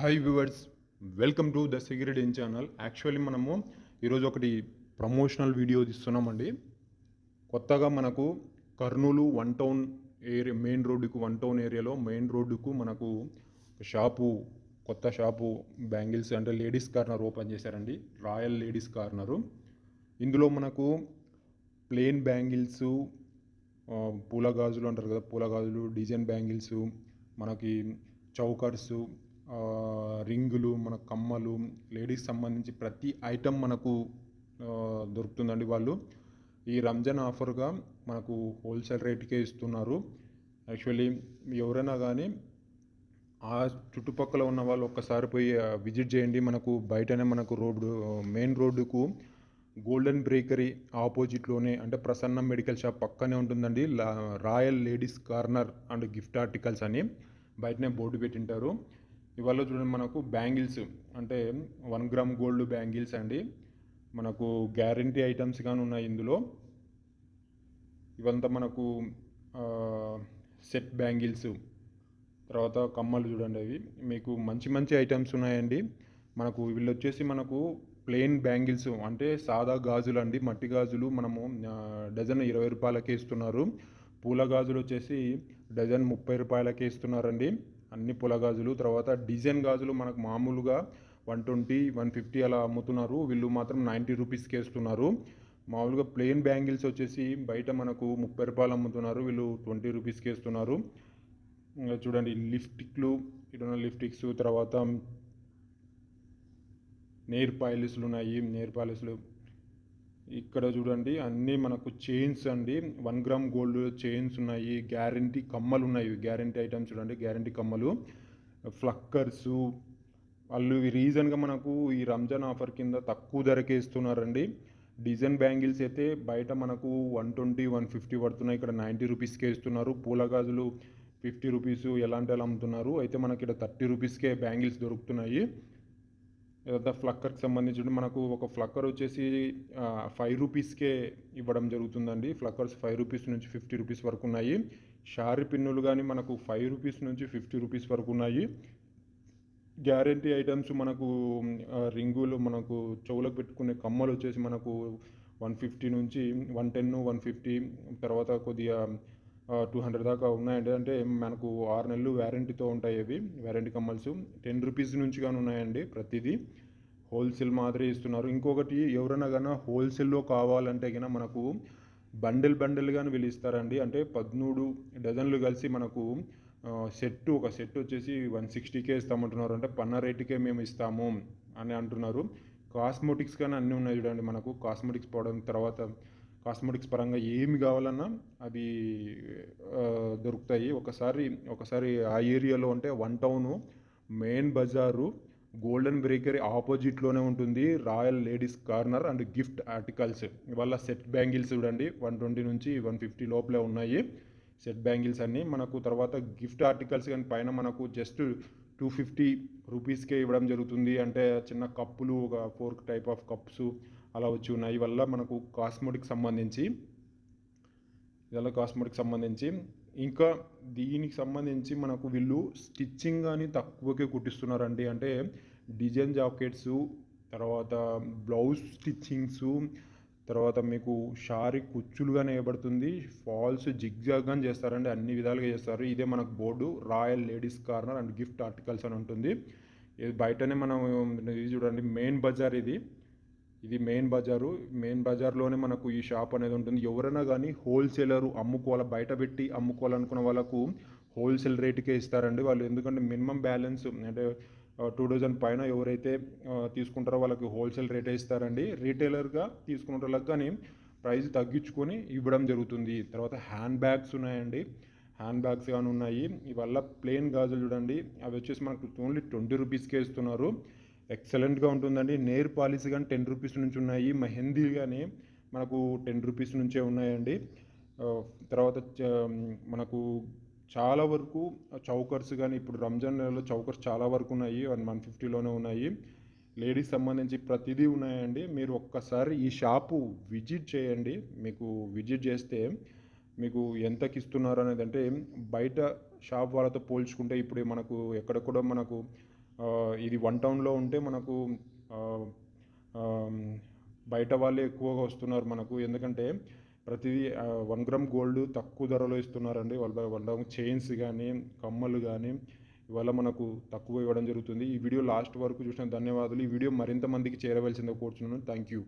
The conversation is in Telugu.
Hi viewers welcome to the security in channel actually మనము ఈరోజు ఒకటి ప్రమోషనల్ వీడియో తీస్తున్నామండి. కొత్తగా మనకు Kurnool one town area main రోడ్డుకు వన్ టౌన్ ఏరియాలో మెయిన్ రోడ్డుకు మనకు షాపు కొత్త షాపు బ్యాంగిల్స్ అంటే లేడీస్ కార్నర్ ఓపెన్ చేశారండి. రాయల్ లేడీస్ కార్నరు ఇందులో మనకు ప్లెయిన్ బ్యాంగిల్స్ పూల గాజులు అంటారు కదా పూల గాజులు డిజైన్ బ్యాంగిల్స్ మనకి చౌకర్సు రింగులు మన కమ్మలు లేడీస్ సంబంధించి ప్రతి ఐటెం మనకు దొరుకుతుందండి వాళ్ళు. ఈ రంజాన్ ఆఫర్గా మనకు హోల్సేల్ రేట్కే ఇస్తున్నారు. యాక్చువల్లీ ఎవరైనా కానీ ఆ చుట్టుపక్కల ఉన్న వాళ్ళు ఒక్కసారి పోయి విజిట్ చేయండి. మనకు బయటనే మనకు రోడ్డు మెయిన్ రోడ్డుకు గోల్డెన్ బ్రేకరీ ఆపోజిట్లోనే అంటే ప్రసన్న మెడికల్ షాప్ పక్కనే ఉంటుందండి. లా- royal ladies corner and gift articles అని బయటనే బోర్డు పెట్టింటారు. ఇవాళ చూడండి మనకు బ్యాంగిల్స్ అంటే వన్ గ్రామ్ గోల్డ్ బ్యాంగిల్స్ అండి. మనకు గ్యారంటీ ఐటమ్స్ కానీ ఉన్నాయి ఇందులో. ఇవంతా మనకు సెట్ బ్యాంగిల్స్. తర్వాత కమ్మలు చూడండి అవి. మీకు మంచి మంచి ఐటమ్స్ ఉన్నాయండి. మనకు వీళ్ళు వచ్చేసి మనకు ప్లెయిన్ బ్యాంగిల్స్ అంటే సాదా గాజులు అండి మట్టి గాజులు మనము డజన్ ఇరవై రూపాయలకే ఇస్తున్నారు. పూల గాజులు వచ్చేసి డజన్ ముప్పై రూపాయలకే ఇస్తున్నారండి. అన్ని పూల గాజులు తర్వాత డిజైన్ గాజులు మనకు మామూలుగా వన్ ట్వంటీ వన్ ఫిఫ్టీ అలా అమ్ముతున్నారు. వీళ్ళు మాత్రం నైంటీ రూపీస్కి వేస్తున్నారు మామూలుగా ప్లెయిన్ బ్యాంగిల్స్ వచ్చేసి బయట మనకు ముప్పై రూపాయలు అమ్ముతున్నారు. వీళ్ళు ట్వంటీ రూపీస్కి వేస్తున్నారు చూడండి లిప్స్టిక్లు ఇక్కడ లిప్స్టిక్స్ తర్వాత నేర్ పాలిస్లు ఉన్నాయి. నేర్ పాలిస్లు ఇక్కడ చూడండి అన్నీ మనకు చైన్స్ అండి. వన్ గ్రామ్ గోల్డ్ చైన్స్ ఉన్నాయి గ్యారంటీ కమ్మలు ఉన్నాయి. గ్యారంటీ ఐటమ్స్ చూడండి గ్యారంటీ కమ్మలు. ఫ్లక్కర్స్ వాళ్ళు రీజన్గా మనకు ఈ రంజాన్ ఆఫర్ కింద తక్కువ ధరకే ఇస్తున్నారండి. డిజైన్ బ్యాంగిల్స్ అయితే బయట మనకు వన్ ట్వంటీ వన్ ఫిఫ్టీ పడుతున్నాయి. ఇక్కడ నైంటీ రూపీస్కే ఇస్తున్నారు. పూల గాజులు ఫిఫ్టీ రూపీస్ ఎలాంటి అలా అమ్ముతున్నారు. అయితే మనకి ఇక్కడ థర్టీ రూపీస్కే బ్యాంగిల్స్ దొరుకుతున్నాయి. ఏదైతే ఫ్లక్కర్కి సంబంధించి మనకు ఒక ఫ్లక్కర్ వచ్చేసి ఫైవ్ రూపీస్కే ఇవ్వడం జరుగుతుందండి. ఫ్లక్కర్స్ ఫైవ్ రూపీస్ నుంచి ఫిఫ్టీ రూపీస్ వరకు ఉన్నాయి. షారీ పిన్నులు కానీ మనకు ఫైవ్ రూపీస్ నుంచి ఫిఫ్టీ రూపీస్ వరకు ఉన్నాయి. గ్యారంటీ ఐటమ్స్ మనకు రింగులు మనకు చెవులకు పెట్టుకునే కమ్మలు వచ్చేసి మనకు వన్ ఫిఫ్టీ నుంచి వన్ టెన్ వన్ ఫిఫ్టీ తర్వాత కొద్దిగా టూ హండ్రెడ్ దాకా ఉన్నాయండి. అంటే మనకు ఆరు నెలలు వ్యారంటీతో ఉంటాయి అవి. వ్యారంటీ కమ్మల్స్. టెన్ రూపీస్ నుంచి కానీ ఉన్నాయండి ప్రతిదీ. హోల్సేల్ మాత్రమే ఇస్తున్నారు. ఇంకొకటి ఎవరైనా కానీ హోల్సేల్లో కావాలంటే కన్నా మనకు బండిల్ బండిల్ కానీ వీళ్ళు ఇస్తారండి. అంటే పదమూడు డజన్లు కలిసి మనకు సెట్ ఒక సెట్ వచ్చేసి వన్ సిక్స్టీకే ఇస్తామంటున్నారు. అంటే పన్న రేటుకే మేము ఇస్తాము అని అంటున్నారు. కాస్మోటిక్స్ కానీ అన్నీ ఉన్నాయి చూడండి మనకు. కాస్మెటిక్స్ పోవడం తర్వాత కాస్మెటిక్స్ పరంగా ఏమి కావాలన్నా అవి దొరుకుతాయి. ఒకసారి ఒకసారి ఆ ఏరియాలో అంటే వన్ టౌను మెయిన్ బజారు గోల్డెన్ బ్రేకరీ ఆపోజిట్లోనే ఉంటుంది. Royal ladies corner and gift articles. ఇవాళ సెట్ బ్యాంగిల్స్ చూడండి వన్ ట్వంటీ నుంచి వన్ ఫిఫ్టీ లోపలే ఉన్నాయి. సెట్ బ్యాంగిల్స్ అన్నీ మనకు తర్వాత గిఫ్ట్ ఆర్టికల్స్ కానీ పైన మనకు జస్ట్ టూ ఫిఫ్టీ రూపీస్కే ఇవ్వడం జరుగుతుంది. అంటే చిన్న కప్పులు ఒక ఫోర్క్ టైప్ ఆఫ్ కప్స్ అలా వచ్చి ఉన్నాయి. వల్ల మనకు కాస్మోటిక్ సంబంధించి ఇదలా కాస్మెటిక్ సంబంధించి ఇంకా దీనికి సంబంధించి మనకు వీళ్ళు స్టిచ్చింగ్ కానీ తక్కువకే కుట్టిస్తున్నారండి. అంటే డిజైన్ జాకెట్స్ తర్వాత బ్లౌజ్ స్టిచ్చింగ్స్ తర్వాత మీకు షారీ కుచ్చులుగానే వేయబడుతుంది. ఫాల్స్ జిగ్జాగ్ అని చేస్తారండి. అన్ని విధాలుగా చేస్తారు. ఇదే మనకు board royal ladies corner and gift articles అని ఉంటుంది. ఇది బయటనే మనం ఇది చూడండి. మెయిన్ బజార్ ఇది. ఇది మెయిన్ బజారు. మెయిన్ బజార్లోనే మనకు ఈ షాప్ అనేది ఉంటుంది. ఎవరైనా కానీ హోల్సేలర్ అమ్ముకోవాలి బయట పెట్టి అమ్ముకోవాలనుకున్న వాళ్ళకు హోల్సేల్ రేటుకే ఇస్తారండి వాళ్ళు. ఎందుకంటే మినిమం బ్యాలెన్స్ అంటే టూ డౌజండ్ పైన ఎవరైతే తీసుకుంటారో వాళ్ళకి హోల్సేల్ రేటే ఇస్తారండి. రీటైలర్గా తీసుకున్న వాళ్ళకి కానీ ప్రైస్ తగ్గించుకొని ఇవ్వడం జరుగుతుంది. తర్వాత హ్యాండ్ బ్యాగ్స్ ఉన్నాయండి. హ్యాండ్ బ్యాగ్స్ కానీ ఉన్నాయి. ఇవల్ల ప్లెయిన్ గాజులు చూడండి. అవి వచ్చేసి మనకు ఓన్లీ ట్వంటీ రూపీస్కే ఇస్తున్నారు. ఎక్సలెంట్గా ఉంటుందండి. నేర్ పాలిస్ కానీ టెన్ రూపీస్ నుంచి ఉన్నాయి. మెహందీ కానీ మనకు టెన్ రూపీస్ నుంచే ఉన్నాయండి. తర్వాత మనకు చాలా వరకు చౌకర్స్ కానీ ఇప్పుడు రంజాన్ నెలలో చౌకర్స్ చాలా వరకు ఉన్నాయి. వన్ వన్ ఫిఫ్టీలోనే ఉన్నాయి. లేడీస్ సంబంధించి ప్రతిదీ ఉన్నాయండి. మీరు ఒక్కసారి ఈ షాపు విజిట్ చేయండి. మీకు విజిట్ చేస్తే మీకు ఎంతకి ఇస్తున్నారు అనేది అంటే బయట షాప్ వాళ్ళతో పోల్చుకుంటే ఇప్పుడు మనకు ఎక్కడ కూడా మనకు ఇది వన్ టౌన్లో ఉంటే మనకు బయట వాళ్ళే ఎక్కువగా వస్తున్నారు మనకు. ఎందుకంటే ప్రతిదీ వన్ గ్రామ్ గోల్డ్ తక్కువ ధరలో ఇస్తున్నారండి. వాళ్ళ వాళ్ళ చైన్స్ కానీ కమ్మలు కానీ ఇవాళ మనకు తక్కువ ఇవ్వడం జరుగుతుంది. ఈ వీడియో లాస్ట్ వరకు చూసిన ధన్యవాదాలు. ఈ వీడియో మరింత మందికి చేరవలసిందిగా కోరుచున్నాను. Thank you